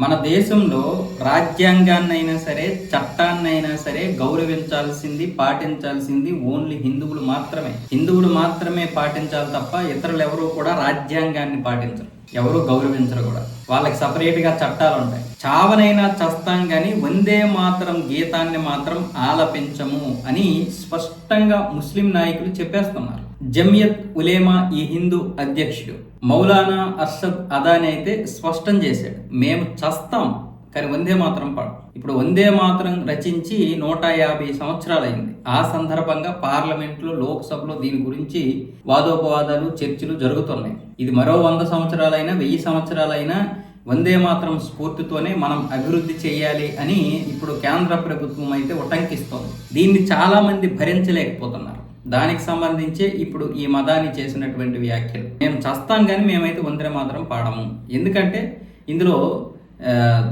మన దేశంలో రాజ్యాంగాన్నైనా సరే చట్టాన్నైనా సరే గౌరవించాల్సింది పాటించాల్సింది ఓన్లీ హిందువులు మాత్రమే. హిందువులు మాత్రమే పాటించాలి తప్ప ఇతరులు ఎవరు కూడా రాజ్యాంగాన్ని పాటించరు. ఎవరూ గౌరవించరు కూడా. వాళ్ళకి సపరేట్గా చట్టాలు ఉంటాయి. చావనైనా చస్తాం కానీ వందే మాత్రం గీతాన్ని మాత్రం ఆలపించము అని స్పష్టంగా ముస్లిం నాయకులు చెప్పేస్తున్నారు. జమియత్ ఉలేమా ఈ హిందూ అధ్యక్షుడు. మౌలానా అర్షద్ అదాని అయితే స్పష్టం చేశాడు. మేము చస్తాం. కానీ వందే మాత్రం పాడు ఇప్పుడు వందే మాత్రం రచించి నూట యాభై సంవత్సరాలైంది. ఆ సందర్భంగా పార్లమెంట్లో లోక్సభలో దీని గురించి వాదోపవాదాలు చర్చలు జరుగుతున్నాయి. ఇది మరో వంద సంవత్సరాలైనా వెయ్యి సంవత్సరాలైనా వందే మాత్రం స్ఫూర్తితోనే మనం అభివృద్ధి చేయాలి అని ఇప్పుడు కేంద్ర ప్రభుత్వం అయితే ఉటంకిస్తోంది. దీన్ని చాలామంది భరించలేకపోతున్నారు. దానికి సంబంధించి ఇప్పుడు ఈ మదాన్ని చేసినటువంటి వ్యాఖ్యలు. మేము చస్తాం కానీ మేమైతే వందే మాత్రం పాడము. ఎందుకంటే ఇందులో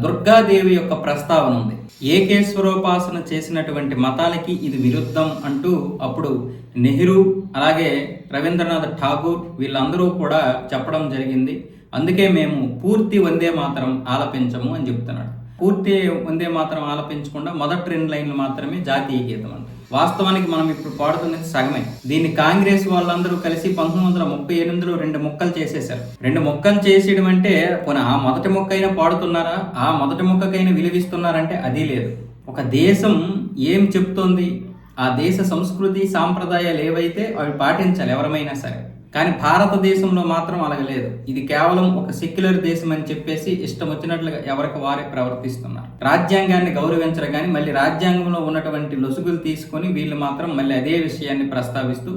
దుర్గాదేవి యొక్క ప్రస్తావన ఉంది. ఏకేశ్వరోపాసన చేసినటువంటి మతాలకి ఇది విరుద్ధం అంటూ అప్పుడు నెహ్రూ అలాగే రవీంద్రనాథ్ ఠాగూర్ వీళ్ళందరూ కూడా చెప్పడం జరిగింది. అందుకే మేము పూర్తి వందే మాత్రం ఆలపించము అని చెప్తున్నాడు. పూర్తి వందే మాత్రం ఆలపించకుండా మొదటి రెండు లైన్లు మాత్రమే జాతీయ గీతం అంట వాస్తవానికి మనం ఇప్పుడు పాడుతున్నది సగమే. దీన్ని కాంగ్రెస్ వాళ్ళందరూ కలిసి పంతొమ్మిది వందల ముప్పై ఎనిమిదిలో రెండు మొక్కలు చేసేశారు. రెండు మొక్కలు చేసేయడం అంటే పోనీ ఆ మొదటి మొక్క అయినా పాడుతున్నారా? ఆ మొదటి మొక్కకైనా విలువిస్తున్నారంటే అది లేదు. ఒక దేశం ఏం చెప్తోంది? ఆ దేశ సంస్కృతి సాంప్రదాయాలు ఏవైతే అవి పాటించాలి ఎవరమైనా సరే కానీ భారతదేశంలో మాత్రం అలాగ లేదు. ఇది కేవలం ఒక సెక్యులర్ దేశం అని చెప్పేసి ఇష్టం వచ్చినట్లుగా ఎవరికి వారే ప్రవర్తిస్తున్నారు. రాజ్యాంగాన్ని గౌరవించరు కానీ మళ్ళీ రాజ్యాంగంలో ఉన్నటువంటి లొసుగులు తీసుకొని వీళ్ళు మాత్రం మళ్ళీ అదే విషయాన్ని ప్రస్తావిస్తూ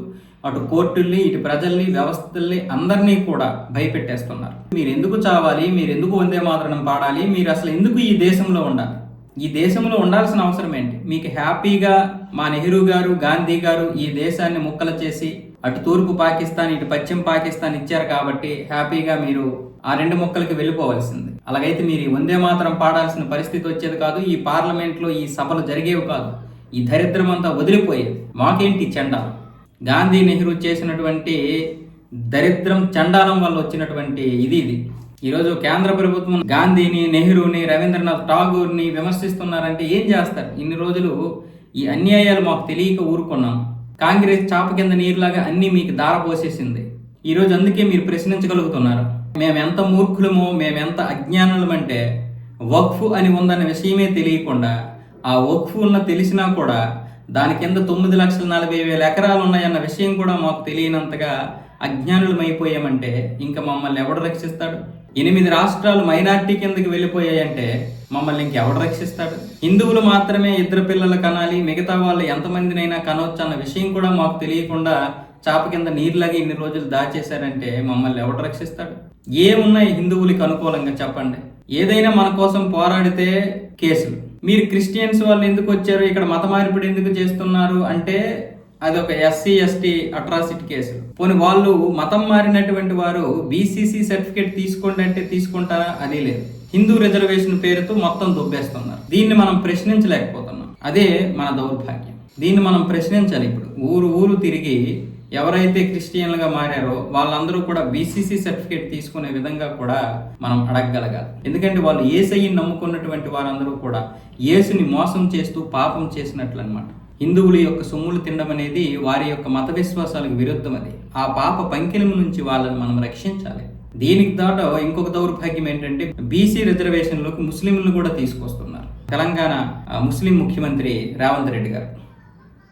అటు కోర్టుల్ని ఇటు ప్రజల్ని వ్యవస్థల్ని అందరినీ కూడా భయపెట్టేస్తున్నారు. మీరు ఎందుకు చావాలి? మీరు ఎందుకు వందే మాత్రం పాడాలి? మీరు అసలు ఎందుకు ఈ దేశంలో ఉండాలి? ఈ దేశంలో ఉండాల్సిన అవసరం ఏంటి? మీకు హ్యాపీగా మా నెహ్రూ గారు గాంధీ గారు ఈ దేశాన్ని ముక్కలు చేసి అటు తూర్పు పాకిస్తాన్ ఇటు పశ్చిమ పాకిస్తాన్ ఇచ్చారు కాబట్టి హ్యాపీగా మీరు ఆ రెండు ముక్కలకి వెళ్ళిపోవలసింది. అలాగైతే మీరు ఈ వందే మాత్రం పాడాల్సిన పరిస్థితి వచ్చేది కాదు ఈ పార్లమెంట్లో ఈ సభలు జరిగేవి కాదు. ఈ దరిద్రం అంతా వదిలిపోయేది. మాకేంటి చండాలం? గాంధీ నెహ్రూ చేసినటువంటి దరిద్రం చండాలం వల్ల వచ్చినటువంటి ఇది ఇది. ఈరోజు కేంద్ర ప్రభుత్వం గాంధీని నెహ్రూని రవీంద్రనాథ్ ఠాగూర్ని విమర్శిస్తున్నారంటే ఏం చేస్తారు? ఇన్ని రోజులు ఈ అన్యాయాలు మాకు తెలియక ఊరుకున్నాం. కాంగ్రెస్ చాప కింద నీరులాగా అన్ని మీకు దారపోసేసింది ఈరోజు అందుకే మీరు ప్రశ్నించగలుగుతున్నారు. మేమెంత మూర్ఖులమో మేము ఎంత అజ్ఞానులమంటే వక్ఫ్ అని ఉందన్న విషయమే తెలియకుండా ఆ వక్ఫ్ ఉన్న తెలిసినా కూడా దాని కింద తొమ్మిది లక్షల నలభై వేల ఎకరాలు ఉన్నాయన్న విషయం కూడా మాకు తెలియనంతగా అజ్ఞానులమైపోయామంటే ఇంకా మమ్మల్ని ఎవడు రక్షిస్తాడు? ఎనిమిది రాష్ట్రాలు మైనార్టీ కిందకి వెళ్ళిపోయాయంటే మమ్మల్ని ఇంకెవడు రక్షిస్తాడు? హిందువులు మాత్రమే ఇద్దరు పిల్లలు కనాలి మిగతా వాళ్ళు ఎంతమందినైనా కనవచ్చు అన్న విషయం కూడా మాకు తెలియకుండా చాప కింద నీరులాగా ఇన్ని రోజులు దాచేశారంటే మమ్మల్ని ఎవడు రక్షిస్తాడు? ఏమున్నాయి హిందువులకి అనుకూలంగా చెప్పండి. ఏదైనా మన కోసం పోరాడితే కేసులు. మీరు క్రిస్టియన్స్ వాళ్ళు ఎందుకు వచ్చారు? ఇక్కడ మత మార్పిడి ఎందుకు చేస్తున్నారు? అంటే అది ఒక ఎస్సీ ఎస్టీ అట్రాసిటీ కేసు. పోనీ వాళ్ళు మతం మారినటువంటి వారు బీసీసీ సర్టిఫికేట్ తీసుకోండి అంటే తీసుకుంటారా? అది లేదు. హిందూ రిజర్వేషన్ పేరుతో మొత్తం దుబ్బేస్తున్నారు. దీన్ని మనం ప్రశ్నించలేకపోతున్నాం. అదే మన దౌర్భాగ్యం. దీన్ని మనం ప్రశ్నించాలి ఇప్పుడు. ఊరు ఊరు తిరిగి ఎవరైతే క్రిస్టియన్లుగా మారారో వాళ్ళందరూ కూడా బీసీసీ సర్టిఫికేట్ తీసుకునే విధంగా కూడా మనం అడగగలగాలి. ఎందుకంటే వాళ్ళు ఏసయ్యని నమ్ముకున్నటువంటి వారందరూ కూడా యేసుని మోసం చేస్తూ పాపం చేసినట్లు అనమాట హిందువుల యొక్క సొమ్ములు తినడం అనేది వారి యొక్క మత విశ్వాసాలకు విరుద్ధం అది. ఆ పాప పంకిలం నుంచి వాళ్ళని మనం రక్షించాలి. దీనికి దాట ఇంకొక దౌర్భాగ్యం ఏంటంటే బీసీ రిజర్వేషన్లోకి ముస్లింలు కూడా తీసుకొస్తున్నారు. తెలంగాణ ముస్లిం ముఖ్యమంత్రి రేవంత్ రెడ్డి గారు.